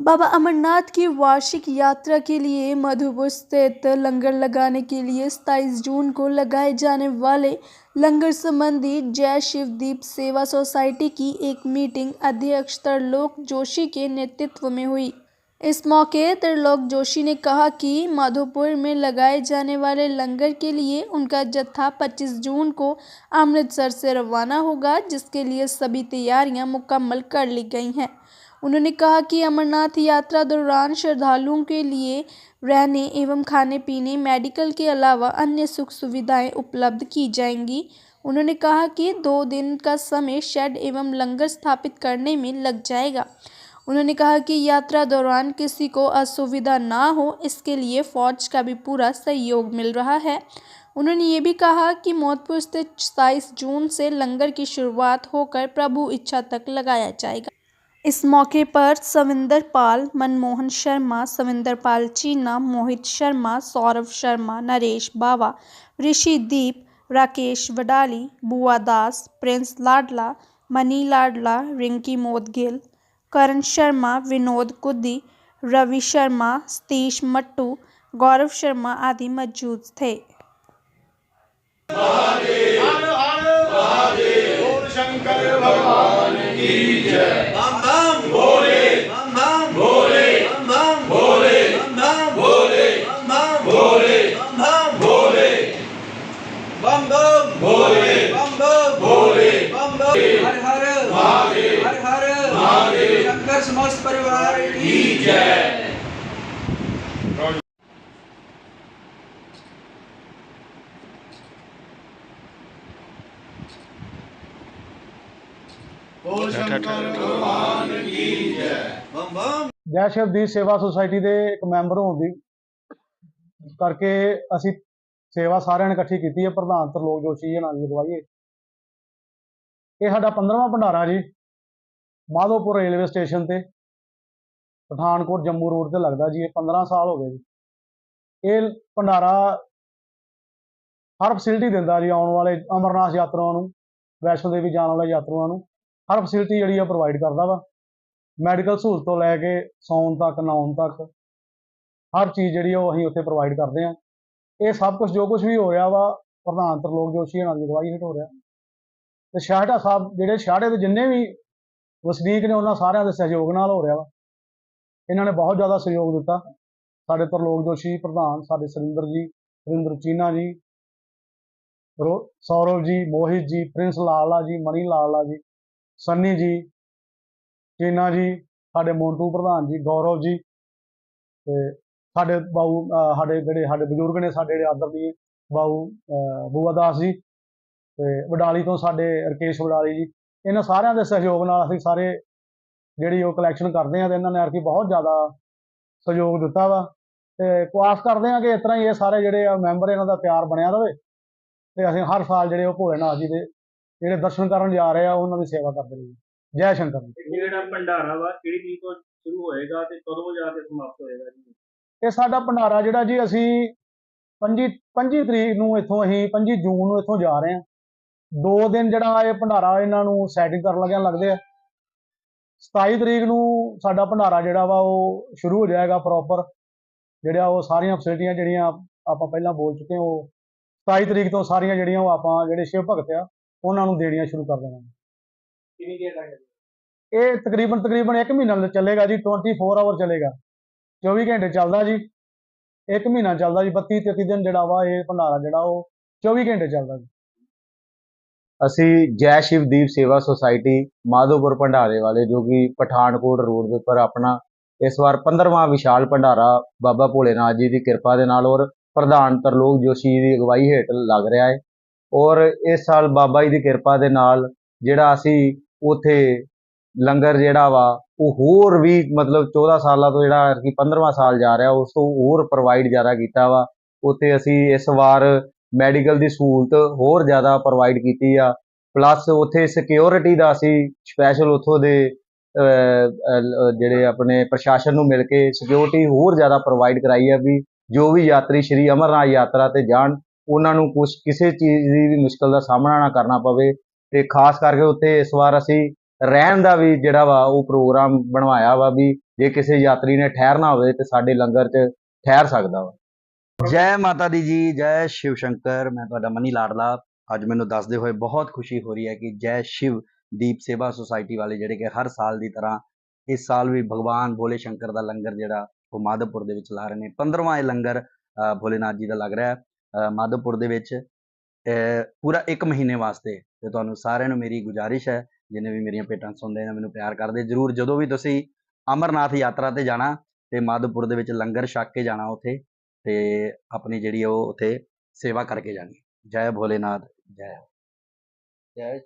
बाबा अमरनाथ की वार्षिक यात्रा के लिए मधुपुर स्थित लंगर लगाने के लिए 27 जून को लगाए जाने वाले लंगर संबंधी जय शिवदीप सेवा सोसाइटी की एक मीटिंग अध्यक्ष त्रिलोक जोशी के नेतृत्व में हुई। इस मौके त्रिलोक जोशी ने कहा कि माधोपुर में लगाए जाने वाले लंगर के लिए उनका जत्था 25 जून को अमृतसर से रवाना होगा, जिसके लिए सभी तैयारियाँ मुकम्मल कर ली गई हैं। उन्होंने कहा कि अमरनाथ यात्रा दौरान श्रद्धालुओं के लिए रहने एवं खाने पीने मेडिकल के अलावा अन्य सुख सुविधाएँ उपलब्ध की जाएँगी। उन्होंने कहा कि दो दिन का समय शेड एवं लंगर स्थापित करने में लग जाएगा। उन्होंने कहा कि यात्रा दौरान किसी को असुविधा ना हो, इसके लिए फौज का भी पूरा सहयोग मिल रहा है। उन्होंने ये भी कहा कि मौतपुर स्थित सताईस जून से लंगर की शुरुआत होकर प्रभु इच्छा तक लगाया जाएगा। इस मौके पर सविंदर पाल मनमोहन शर्मा सविंदर पाल चीना मोहित शर्मा सौरभ शर्मा नरेश बावा ऋषिदीप राकेश वडाली बुआ दास प्रिंस लाडला मनी लाडला रिंकी मोदगिल करण शर्मा विनोद कुद्दी रवि शर्मा सतीश मट्टू गौरव शर्मा आदि मौजूद थे हर हर महादेव शंकर समस्त परिवार की जय ਜੈ ਸ਼ਿਵਦੀਪ ਸੇਵਾ ਸੁਸਾਇਟੀ ਦੇ ਇੱਕ ਮੈਂਬਰ ਹੋਣ ਦੀ ਕਰਕੇ ਅਸੀਂ ਸੇਵਾ ਸਾਰਿਆਂ ਨੇ ਇਕੱਠੀ ਕੀਤੀ ਹੈ, ਪ੍ਰਧਾਨ ਤਰਲੋਕ ਜੋਸ਼ੀ ਜੀ ਨਾਲ ਦੀ ਇਹ ਸਾਡਾ 15ਵਾਂ ਭੰਡਾਰਾ ਜੀ, ਮਾਧੋਪੁਰ ਰੇਲਵੇ ਸਟੇਸ਼ਨ ਤੇ, ਪਠਾਨਕੋਟ ਜੰਮੂ ਰੋਡ ਤੇ ਲੱਗਦਾ ਜੀ, ਇਹ 15 ਸਾਲ ਹੋ ਗਏ ਜੀ। ਇਹ ਭੰਡਾਰਾ ਹਰ ਫੈਸਿਲਿਟੀ ਦਿੰਦਾ ਜੀ ਆਉਣ ਵਾਲੇ ਅਮਰਨਾਥ ਯਾਤਰੂਆਂ ਨੂੰ, ਵੈਸ਼ਨੋ ਦੇਵੀ ਜਾਣ ਵਾਲੇ ਯਾਤਰੂਆਂ ਨੂੰ। ਹਰ ਫੈਸਿਲਿਟੀ ਜਿਹੜੀ ਆ ਪ੍ਰੋਵਾਈਡ ਕਰਦਾ ਵਾ। ਮੈਡੀਕਲ ਸਹੂਲਤ ਤੋਂ ਲੈ ਕੇ ਸੌਣ ਤੱਕ, ਨਹਾਉਣ ਤੱਕ, ਹਰ ਚੀਜ਼ ਜਿਹੜੀ ਆ ਉਹ ਅਸੀਂ ਉੱਥੇ ਪ੍ਰੋਵਾਈਡ ਕਰਦੇ ਆ। ਇਹ ਸਭ ਕੁਝ ਜੋ ਕੁਝ ਵੀ ਹੋ ਰਿਹਾ ਵਾ, ਪ੍ਰਧਾਨ ਤਰਲੋਕ ਜੋਸ਼ੀ ਹੋਣਾ ਦੀ ਅਗਵਾਈ ਹੇਠ ਹੋ ਰਿਹਾ। ਤੇ ਸ਼ਾਹਟਾ ਸਾਹਿਬ ਜਿਹੜੇ ਸ਼ਾਹੜੇ ਦੇ ਜਿੰਨੇ ਵੀ ਵਸਨੀਕ ਨੇ, ਉਹਨਾਂ ਸਾਰਿਆਂ ਦੇ ਸਹਿਯੋਗ ਨਾਲ ਹੋ ਰਿਹਾ ਵਾ। ਇਹਨਾਂ ਨੇ ਬਹੁਤ ਜ਼ਿਆਦਾ ਸਹਿਯੋਗ ਦਿੱਤਾ। ਸਾਡੇ ਤਰਲੋਕ ਜੋਸ਼ੀ, ਪ੍ਰਧਾਨ ਸਾਡੇ ਸੁਰਿੰਦਰ ਜੀ, ਸੁਰਿੰਦਰ ਚੀਨਾ ਜੀ, ਰੋ- ਸੌਰਵ ਜੀ, ਮੋਹਿਤ ਜੀ, ਪ੍ਰਿੰਸ ਲਾਲਾ ਜੀ ਮਣੀ ਲਾਲਾ ਜੀ ਸੰਨੀ ਜੀ, ਚੀਨਾ ਜੀ, ਸਾਡੇ ਮੋਂਟੂ ਪ੍ਰਧਾਨ ਜੀ, ਗੌਰਵ ਜੀ ਤੇ ਸਾਡੇ ਬਾਊ ਸਾਡੇ ਜਿਹੜੇ ਸਾਡੇ ਬਜ਼ੁਰਗ ਨੇ, ਸਾਡੇ ਜਿਹੜੇ ਆਦਰਨੀय ਬਾਊ, ਅਹ ਬੂਆ ਦਾਸ ਜੀ ਤੇ ਵਡਾਲੀ ਤੋਂ ਸਾਡੇ ਰਕੇਸ਼ ਵਡਾਲੀ ਜੀ, ਇਹਨਾਂ ਸਾਰਿਆਂ ਦੇ ਸਹਿਯੋਗ ਨਾਲ ਅਸੀਂ ਸਾਰੇ ਜਿਹੜੀ ਉਹ ਕਲੈਕਸ਼ਨ ਕਰਦੇ ਆ ਤੇ ਇਹਨਾਂ ਨੇ ਅਰਕੀ ਬਹੁਤ ਜ਼ਿਆਦਾ ਸਹਿਯੋਗ ਦਿੱਤਾ ਵਾ ਤੇ ਆਸ ਕਰਦੇ ਆ ਕਿ ਇਸ ਤਰ੍ਹਾਂ ਹੀ ਇਹ ਸਾਰੇ ਜਿਹੜੇ ਆ ਮੈਂਬਰ ਇਹਨਾਂ ਦਾ ਪਿਆਰ ਬਣਿਆ ਰਵੇ ਤੇ ਅਸੀਂ ਹਰ ਸਾਲ ਜਿਹੜੇ ਉਹ ਭੋਲੇਨਾਥ ਜੀ ਦੇ ਜਿਹੜੇ ਦਰਸ਼ਨ ਕਰਨ ਜਾ ਰਹੇ ਆ ਉਹਨਾਂ ਦੀ ਸੇਵਾ ਕਰਦੇ ਰਹੀਏ ਜੈ ਸ਼ੰਕਰ ਜੀ। ਇਹ ਜਿਹੜਾ ਭੰਡਾਰਾ ਵਾ ਕਿਹੜੀ ਤਰੀਕ ਤੋਂ ਸ਼ੁਰੂ ਹੋਏਗਾ ਤੇ ਕਦੋਂ ਜਾ ਕੇ ਸਮਾਪਤ ਹੋਏਗਾ ਜੀ? ਇਹ ਸਾਡਾ ਭੰਡਾਰਾ ਜਿਹੜਾ ਜੀ ਅਸੀਂ 25 25 ਤਰੀਕ ਨੂੰ ਇੱਥੋਂ ਅਸੀਂ 25 ਜੂਨ ਨੂੰ ਇੱਥੋਂ ਜਾ ਰਹੇ ਹਾਂ ਦੋ ਦਿਨ ਜਿਹੜਾ ਇਹ ਭੰਡਾਰਾ ਇਹਨਾਂ ਨੂੰ ਸੈਟਿੰਗ ਕਰਨ ਲੱਗਿਆ ਲੱਗਦੇ ਆ। 27 ਤਰੀਕ ਨੂੰ ਸਾਡਾ ਭੰਡਾਰਾ ਜਿਹੜਾ ਵਾ ਉਹ ਸ਼ੁਰੂ ਹੋ ਜਾਏਗਾ ਪ੍ਰੋਪਰ ਜਿਹੜਾ ਉਹ ਸਾਰੀਆਂ ਫੈਸਿਲਿਟੀਆਂ ਜਿਹੜੀਆਂ ਆਪਾਂ ਪਹਿਲਾਂ ਬੋਲ ਚੁੱਕੇ ਹਾਂ ਉਹ 27 ਤਰੀਕ ਤੋਂ ਸਾਰੀਆਂ ਜਿਹੜੀਆਂ ਉਹ ਆਪਾਂ ਜਿਹੜੇ ਸ਼ਿਵ ਭਗਤ ਆ ਉਹਨਾਂ ਨੂੰ ਦੇਣੀਆਂ ਸ਼ੁਰੂ ਕਰ ਦੇਵਾਂਗੇ ਕਿੰਨੀ ਦੇਰ ਤੱਕ ਇਹ ਤਕਰੀਬਨ ਤਕਰੀਬਨ 1 ਮਹੀਨਾ ਚੱਲੇਗਾ ਜੀ 24 ਆਵਰ ਚੱਲੇਗਾ। 24 ਘੰਟੇ ਚੱਲਦਾ ਜੀ। 1 ਮਹੀਨਾ ਚੱਲਦਾ ਜੀ 32 33 ਦਿਨ ਜਿਹੜਾ ਵਾ ਇਹ ਭੰਡਾਰਾ ਜਿਹੜਾ ਉਹ 24 ਘੰਟੇ ਚੱਲਦਾ ਜੀ। ਅਸੀਂ ਜੈ ਸ਼ਿਵਦੀਪ ਸੇਵਾ ਸੁਸਾਇਟੀ ਮਾਧੋਪੁਰ ਭੰਡਾਰੇ ਵਾਲੇ ਜੋ ਕਿ ਪਠਾਨਕੋਟ ਰੋਡ ਦੇ ਉੱਪਰ ਆਪਣਾ ਇਸ ਵਾਰ 15ਵਾਂ ਵਿਸ਼ਾਲ ਭੰਡਾਰਾ ਬਾਬਾ ਭੋਲੇਨਾਥ ਜੀ ਦੀ ਕਿਰਪਾ ਦੇ ਨਾਲ ਔਰ ਪ੍ਰਧਾਨ ਤਰਲੋਕ ਜੋਸ਼ੀ ਜੀ ਦੀ ਅਗਵਾਈ ਹੇਠ ਲੱਗ ਰਿਹਾ ਹੈ। ਔਰ ਇਸ ਸਾਲ ਬਾਬਾ ਜੀ ਦੀ ਕਿਰਪਾ ਦੇ ਨਾਲ ਜਿਹੜਾ ਅਸੀਂ ਉਥੇ ਲੰਗਰ ਜਿਹੜਾ ਵਾ, ਉਹ ਹੋਰ ਵੀ ਮਤਲਬ 14 ਸਾਲਾਂ ਤੋਂ ਜਿਹੜਾ ਕਿ 15ਵਾਂ ਸਾਲ ਜਾ ਰਿਹਾ, ਉਸ ਤੋਂ ਹੋਰ ਪ੍ਰੋਵਾਈਡ ਜ਼ਿਆਦਾ ਕੀਤਾ ਵਾ। ਉਥੇ ਅਸੀਂ ਇਸ ਵਾਰ ਮੈਡੀਕਲ ਦੀ ਸਹੂਲਤ ਹੋਰ ਜ਼ਿਆਦਾ ਪ੍ਰੋਵਾਈਡ ਕੀਤੀ ਆ। ਪਲੱਸ ਉੱਥੇ ਸਿਕਿਉਰਿਟੀ ਦਾ ਅਸੀਂ ਸਪੈਸ਼ਲ ਉੱਥੋਂ ਦੇ ਜਿਹੜੇ ਆਪਣੇ ਪ੍ਰਸ਼ਾਸਨ ਨੂੰ ਮਿਲ ਕੇ ਸਿਕਿਉਰਿਟੀ ਹੋਰ ਜ਼ਿਆਦਾ ਪ੍ਰੋਵਾਈਡ ਕਰਾਈ ਆ ਵੀ ਜੋ ਵੀ ਯਾਤਰੀ ਸ਼੍ਰੀ ਅਮਰਨਾਥ ਯਾਤਰਾ ਤੇ ਜਾਣ ਉਹਨਾਂ ਨੂੰ ਕੁਝ ਕਿਸੇ ਚੀਜ਼ ਦੀ ਵੀ ਮੁਸ਼ਕਲ ਦਾ ਸਾਹਮਣਾ ਨਾ ਕਰਨਾ ਪਵੇ ਤੇ ਖਾਸ ਕਰਕੇ ਉੱਥੇ ਇਸ ਵਾਰ ਅਸੀਂ ਰਹਿਣ ਦਾ ਵੀ ਜਿਹੜਾ ਵਾ ਉਹ ਪ੍ਰੋਗਰਾਮ ਬਣਵਾਇਆ ਵਾ ਵੀ ਜੇ ਕਿਸੇ ਯਾਤਰੀ ਨੇ ਠਹਿਰਨਾ ਹੋਵੇ ਤੇ ਸਾਡੇ ਲੰਗਰ 'ਚ ਠਹਿਰ ਸਕਦਾ ਵਾ। ਜੈ ਮਾਤਾ ਦੀ ਜੀ, ਜੈ ਸ਼ਿਵ ਸ਼ੰਕਰ, ਮੈਂ ਤੁਹਾਡਾ ਮਨੀ ਲਾਡਲਾ। ਅੱਜ ਮੈਨੂੰ ਦੱਸਦੇ ਹੋਏ ਬਹੁਤ ਖੁਸ਼ੀ ਹੋ ਰਹੀ ਹੈ ਕਿ ਜੈ ਸ਼ਿਵ ਦੀਪ ਸੇਵਾ ਸੁਸਾਇਟੀ ਵਾਲੇ ਜਿਹੜੇ ਕਿ ਹਰ ਸਾਲ ਦੀ ਤਰ੍ਹਾਂ ਇਸ ਸਾਲ ਵੀ ਭਗਵਾਨ ਭੋਲੇ ਸ਼ੰਕਰ ਦਾ ਲੰਗਰ ਜਿਹੜਾ ਉਹ ਮਾਧਵਪੁਰ ਦੇ ਵਿੱਚ ਲਾ ਰਹੇ ਨੇ। 15ਵਾਂ ਇਹ ਲੰਗਰ ਭੋਲੇਨਾਥ ਜੀ ਦਾ ਲੱਗ ਰਿਹਾ ਹੈ। ਅ, ਮਾਧਵਪੁਰ ਦੇ ਵਿੱਚ ਪੂਰਾ 1 ਮਹੀਨੇ ਵਾਸਤੇ ਤੇ ਤੁਹਾਨੂੰ ਸਾਰਿਆਂ ਨੂੰ ਮੇਰੀ ਗੁਜ਼ਾਰਿਸ਼ ਹੈ ਜਿਨੇ ਵੀ ਮੇਰੀਆਂ ਭੇਟਾਂ ਸੁਣਦੇ ਨੇ ਮੈਨੂੰ ਪਿਆਰ ਕਰਦੇ ਜਰੂਰ ਜਦੋਂ ਵੀ ਤੁਸੀਂ ਅਮਰਨਾਥ ਯਾਤਰਾ ਤੇ ਜਾਣਾ ਤੇ ਮਾਧੋਪੁਰ ਦੇ ਵਿੱਚ ਲੰਗਰ ਛਕ ਕੇ ਜਾਣਾ ਉੱਥੇ ਤੇ ਆਪਣੀ ਜਿਹੜੀ ਉਹ ਉੱਥੇ ਸੇਵਾ ਕਰਕੇ ਜਾਣੀ ਜੈ ਭੋਲੇਨਾਥ ਜੈ। ਜੈ